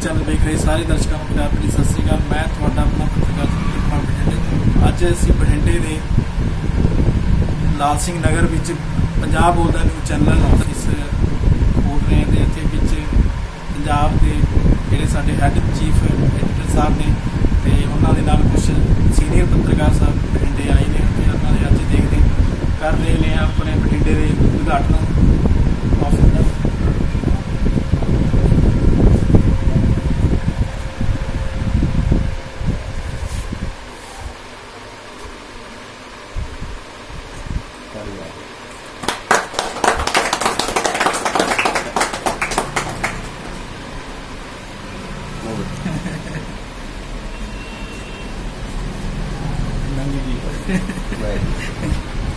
Channel ਦੇਖ ਰਹੇ ਸਾਰੇ ਦਰਸ਼ਕਾਂ ਨੂੰ ਪਿਆਰ ਭਰੀ ਸਤਿ ਸ੍ਰੀ ਅਕਾਲ। ਮੈਂ ਤੁਹਾਡਾ ਆਪਣਾ ਪੱਤਰਕਾਰ ਸੁਖਬੀਰ ਕੁਮਾਰ ਬਠਿੰਡੇ। ਅੱਜ ਅਸੀਂ ਬਠਿੰਡੇ ਦੇ ਲਾਲ ਸਿੰਘ ਨਗਰ ਵਿੱਚ ਪੰਜਾਬ ਬੋਲਦਾ ਨਿਊਜ਼ ਚੈਨਲ ਇਸ ਬੋਲ ਰਹੇ ਹਾਂ ਤੇ ਇੱਥੇ ਵਿੱਚ ਪੰਜਾਬ ਦੇ ਜਿਹੜੇ ਸਾਡੇ ਹੈੱਡ ਚੀਫ ਐਡੀਟਰ ਸਾਹਿਬ ਨੇ ਤੇ ਉਹਨਾਂ ਦੇ ਨਾਲ ਕੁਝ ਸੀਨੀਅਰ ਪੱਤਰਕਾਰ ਸਾਹਿਬ ਬਠਿੰਡੇ ਆਏ ਨੇ ਤੇ ਉਹਨਾਂ ਦੇ ਅੱਜ ਦੇਖਦੇ ਕਰ ਰਹੇ ਨੇ ਆਪਣੇ ਬਠਿੰਡੇ ਦੇ ਉਦਘਾਟਨ ਆਫਿਸ ਦਾ ਨੰਗੀ ਜੀ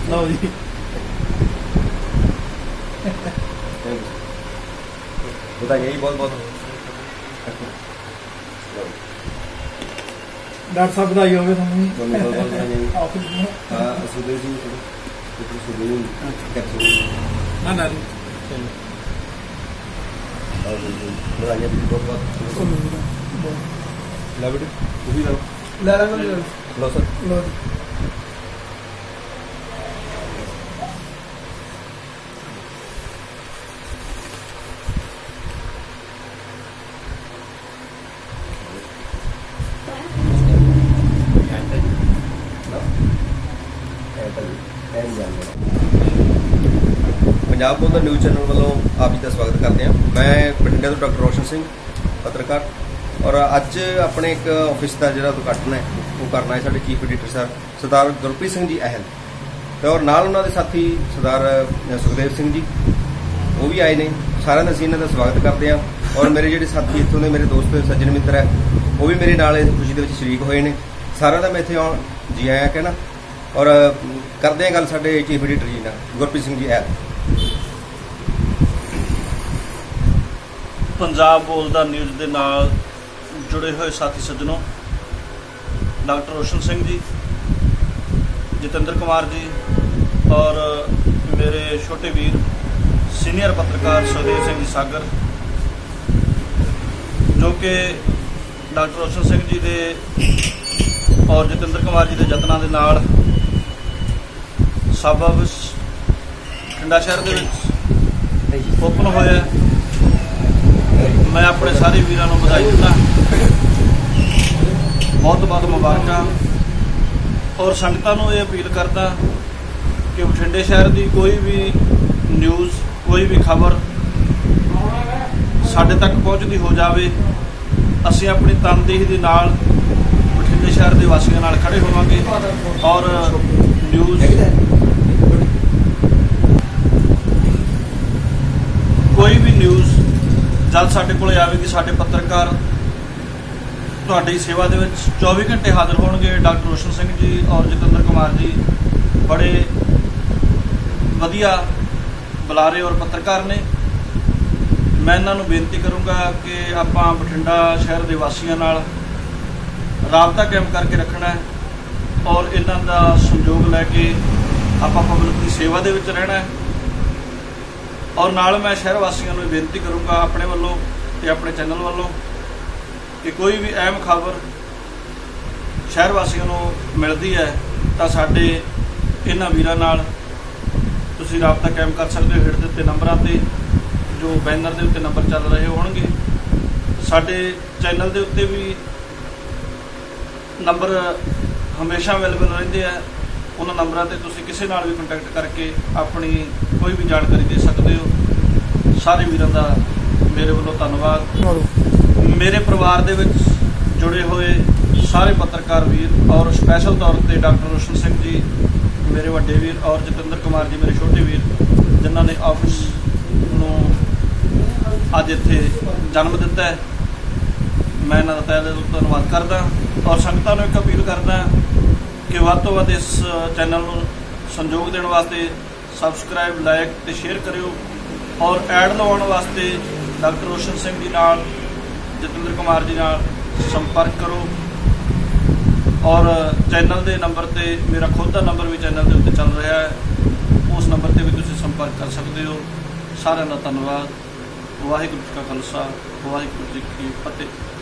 ਲਓ ਜੀ ਬਤਾ ਗਈ ਬਹੁਤ ਬਹੁਤ ਡਾਕਟਰ ਸਾਹਿਬ ਵਧਾਈ ਹੋਵੇ ਤੁਹਾਨੂੰ ਤੁਹਾਨੂੰ ਬਹੁਤ ਬਹੁਤ ਵਧਾਈ ਆਫਿਸ ਨੂੰ। ਹਾਂ ਸੁਦੇ ਜੀ। ਤੁਸੀਂ ਸੁਦੇ ਜੀ। ਕੈਪਸੂਲ ਨਾ ਨਾ ਚਲੋ ਵਧਾਈਆਂ ਵੀ ਬਹੁਤ ਬਹੁਤ ਲਵਡ ਤੁਸੀਂ ਲਓ। ਲੈ ਲਾਂਗੇ ਲਓ ਸਰ। ਲਓ ਪੰਜਾਬ ਬੋਲ ਦਾ ਨਿਊਜ਼ ਚੈਨਲ ਵੱਲੋਂ ਆਪ ਜੀ ਦਾ ਸਵਾਗਤ ਕਰਦੇ ਹਾਂ। ਮੈਂ ਬਠਿੰਡੇ ਤੋਂ ਡਾਕਟਰ ਰੋਸ਼ਨ ਸਿੰਘ, ਪੱਤਰਕਾਰ। ਔਰ ਅੱਜ ਆਪਣੇ ਇੱਕ ਆਫਿਸ ਦਾ ਜਿਹੜਾ ਉਦਘਾਟਨ ਹੈ, ਉਹ ਕਰਨਾ ਹੈ ਸਾਡੇ chief editor sir Sardar Gurpreet Singh ji Ahil. ਤੇ ਔਰ ਨਾਲ ਉਹਨਾਂ ਦੇ ਸਾਥੀ ਸਰਦਾਰ ਸੁਖਦੇਵ ਸਿੰਘ ਜੀ, ਉਹ ਵੀ ਆਏ ਨੇ। ਸਾਰਿਆਂ ਦਾ ਅਸੀਂ ਇਹਨਾਂ ਦਾ ਸਵਾਗਤ ਕਰਦੇ ਹਾਂ। ਔਰ ਮੇਰੇ ਜਿਹੜੇ ਸਾਥੀ ਇੱਥੋਂ ਦੇ ਮੇਰੇ ਦੋਸਤ ਸੱਜਣ ਮਿੱਤਰ ਹੈ, ਉਹ ਵੀ ਮੇਰੇ ਨਾਲ ਇਸ ਖੁਸ਼ੀ ਦੇ ਵਿੱਚ ਸ਼ਰੀਕ ਹੋਏ ਨੇ। ਸਾਰਿਆਂ ਦਾ ਮੈਂ ਇੱਥੇ ਆਉਣ ਜੀ ਆਇਆਂ ਕਹਿਣਾ। ਔਰ ਕਰਦੇ ਹਾਂ ਗੱਲ ਸਾਡੇ ਚੀਫ ਐਡੀਟਰ ਜੀ ਨਾਲ, ਗੁਰਪ੍ਰੀਤ ਸਿੰਘ ਜੀ ਅਹਿਲ। ਪੰਜਾਬ ਬੋਲਦਾ ਨਿਊਜ਼ ਦੇ ਨਾਲ ਜੁੜੇ ਹੋਏ ਸਾਥੀ ਸੱਜਣੋ ਡਾਕਟਰ ਰੋਸ਼ਨ ਸਿੰਘ ਜੀ ਜਤਿੰਦਰ ਕੁਮਾਰ ਜੀ ਔਰ ਮੇਰੇ ਛੋਟੇ ਵੀਰ ਸੀਨੀਅਰ ਪੱਤਰਕਾਰ ਸੁਖਦੇਵ ਸਿੰਘ ਜੀ ਸਾਗਰ ਜੋ ਕਿ ਡਾਕਟਰ ਰੋਸ਼ਨ ਸਿੰਘ ਜੀ ਦੇ ਔਰ ਜਤਿੰਦਰ ਕੁਮਾਰ ਜੀ ਦੇ ਯਤਨਾਂ ਦੇ ਨਾਲ ਸਾਬਾ ਵਿੱਚ ਠੰਡਾ ਸ਼ਹਿਰ ਦੇ ਵਿੱਚ ਓਪਨ ਹੋਇਆ। ਮੈਂ ਆਪਣੇ ਸਾਰੇ ਵੀਰਾਂ ਨੂੰ ਵਧਾਈ ਦਿੰਦਾ। ਬਹੁਤ ਬਹੁਤ ਮੁਬਾਰਕਾਂ। ਔਰ ਸੰਗਤਾਂ ਨੂੰ ਇਹ ਅਪੀਲ ਕਰਦਾ ਕਿ ਬਠਿੰਡੇ ਸ਼ਹਿਰ ਦੀ ਕੋਈ ਵੀ ਨਿਊਜ਼ ਕੋਈ ਵੀ ਖਬਰ ਸਾਡੇ ਤੱਕ ਪਹੁੰਚਦੀ ਹੋ ਜਾਵੇ। ਅਸੀਂ ਆਪਣੀ ਤਨਦੇਹੀ ਦੇ ਨਾਲ ਬਠਿੰਡੇ ਸ਼ਹਿਰ ਦੇ ਵਾਸੀਆਂ ਨਾਲ ਖੜੇ ਹੋਵਾਂਗੇ। ਔਰ ਨਿਊਜ਼ ਕੋਈ ਵੀ ਨਿਊਜ਼ ਜਦ ਸਾਡੇ ਕੋਲੇ ਆਵੇਗੀ, ਸਾਡੇ ਪੱਤਰਕਾਰ ਤੁਹਾਡੀ ਸੇਵਾ ਦੇ ਵਿੱਚ 24 ਘੰਟੇ ਹਾਜ਼ਰ ਹੋਣਗੇ। ਡਾਕਟਰ ਰੋਸ਼ਨ ਸਿੰਘ ਜੀ ਔਰ ਜਤਿੰਦਰ ਕੁਮਾਰ ਜੀ ਬੜੇ ਵਧੀਆ ਬੁਲਾਰੇ ਔਰ ਪੱਤਰਕਾਰ ਨੇ। ਮੈਂ ਇਹਨਾਂ ਨੂੰ ਬੇਨਤੀ ਕਰੂੰਗਾ ਕਿ ਆਪਾਂ ਬਠਿੰਡਾ ਸ਼ਹਿਰ ਦੇ ਵਾਸੀਆਂ ਨਾਲ ਰਾਬਤਾ ਕਾਇਮ ਕਰਕੇ ਰੱਖਣਾ ਹੈ ਔਰ ਇਹਨਾਂ ਦਾ ਸਹਿਯੋਗ ਲੈ ਕੇ ਆਪਾਂ ਪਬਲਿਕ ਦੀ ਸੇਵਾ ਦੇ ਵਿੱਚ ਰਹਿਣਾ ਹੈ। ਔਰ ਨਾਲ ਮੈਂ ਸ਼ਹਿਰ ਵਾਸੀਆਂ ਨੂੰ ਬੇਨਤੀ ਕਰੂੰਗਾ ਆਪਣੇ ਵੱਲੋਂ ਤੇ ਆਪਣੇ ਚੈਨਲ ਵੱਲੋਂ ਕਿ ਕੋਈ ਵੀ ਅਹਿਮ ਖਬਰ ਸ਼ਹਿਰ ਵਾਸੀਆਂ ਨੂੰ ਮਿਲਦੀ ਹੈ ਤਾਂ ਸਾਡੇ ਇਹਨਾਂ ਵੀਰਾਂ ਨਾਲ ਤੁਸੀਂ ਰਾਬਤਾ ਕਾਇਮ ਕਰ ਸਕਦੇ ਹੋ। ਹੇਠ ਦਿੱਤੇ ਨੰਬਰਾਂ ਤੇ ਜੋ ਬੈਨਰ ਦੇ ਉੱਤੇ ਨੰਬਰ ਚੱਲ ਰਹੇ ਹੋਣਗੇ। ਸਾਡੇ ਚੈਨਲ ਦੇ ਉੱਤੇ ਵੀ ਨੰਬਰ ਹਮੇਸ਼ਾ ਅਵੇਲੇਬਲ ਰਹਿੰਦੇ ਆ। ਉਹਨਾਂ ਨੰਬਰਾਂ ਤੇ ਤੁਸੀਂ ਕਿਸੇ ਨਾਲ ਵੀ ਕੰਟੈਕਟ ਕਰਕੇ ਆਪਣੀ ਕੋਈ ਵੀ ਜਾਣਕਾਰੀ ਦੇ ਸਕਦੇ ਹੋ। ਸਾਰੇ ਵੀਰਾਂ ਦਾ ਮੇਰੇ ਵੱਲੋਂ ਧੰਨਵਾਦ। ਮੇਰੇ ਪਰਿਵਾਰ ਦੇ ਵਿੱਚ ਜੁੜੇ ਹੋਏ ਸਾਰੇ ਪੱਤਰਕਾਰ ਵੀਰ ਔਰ ਸਪੈਸ਼ਲ ਤੌਰ ਤੇ ਡਾਕਟਰ ਰੋਸ਼ਨ ਸਿੰਘ ਜੀ, ਮੇਰੇ ਵੱਡੇ ਵੀਰ ਔਰ ਜਤਿੰਦਰ ਕੁਮਾਰ ਜੀ, ਮੇਰੇ ਛੋਟੇ ਵੀਰ, ਜਿਨ੍ਹਾਂ ਨੇ ਆਫਿਸ ਨੂੰ ਅੱਜ ਇੱਥੇ ਜਨਮ ਦਿੱਤਾ ਹੈ। ਮੈਂ ਇਹਨਾਂ ਦਾ ਤਹਿ ਦਿਲੋਂ ਧੰਨਵਾਦ ਕਰਦਾ ਔਰ ਸੰਗਤਾਂ ਨੂੰ ਇੱਕ ਅਪੀਲ ਕਰਦਾ ਕਿ ਵੱਧ ਤੋਂ ਵੱਧ ਇਸ ਚੈਨਲ ਨੂੰ ਸੰਯੋਗ ਦੇਣ ਵਾਸਤੇ ਸਬਸਕ੍ਰਾਈਬ ਲਾਈਕ ਤੇ ਸ਼ੇਅਰ ਕਰਿਓ ਔਰ ਐਡ ਲਵਾਉਣ ਵਾਸਤੇ ਡਾਕਟਰ ਰੋਸ਼ਨ ਸਿੰਘ ਜੀ ਨਾਲ, ਜਤਿੰਦਰ ਕੁਮਾਰ ਜੀ ਨਾਲ ਸੰਪਰਕ ਕਰੋ ਔਰ ਚੈਨਲ ਦੇ ਨੰਬਰ ਤੇ, ਮੇਰਾ ਖੁਦ ਦਾ ਨੰਬਰ ਵੀ ਚੈਨਲ ਦੇ ਉੱਤੇ ਚੱਲ ਰਿਹਾ ਹੈ। ਉਸ ਨੰਬਰ ਤੇ ਵੀ ਤੁਸੀਂ ਸੰਪਰਕ ਕਰ ਸਕਦੇ ਹੋ। ਸਾਰਿਆਂ ਦਾ ਧੰਨਵਾਦ। ਵਾਹਿਗੁਰੂ ਜੀ ਕਾ ਖਾਲਸਾ, ਵਾਹਿਗੁਰੂ ਜੀ ਕੀ ਫਤਿਹ।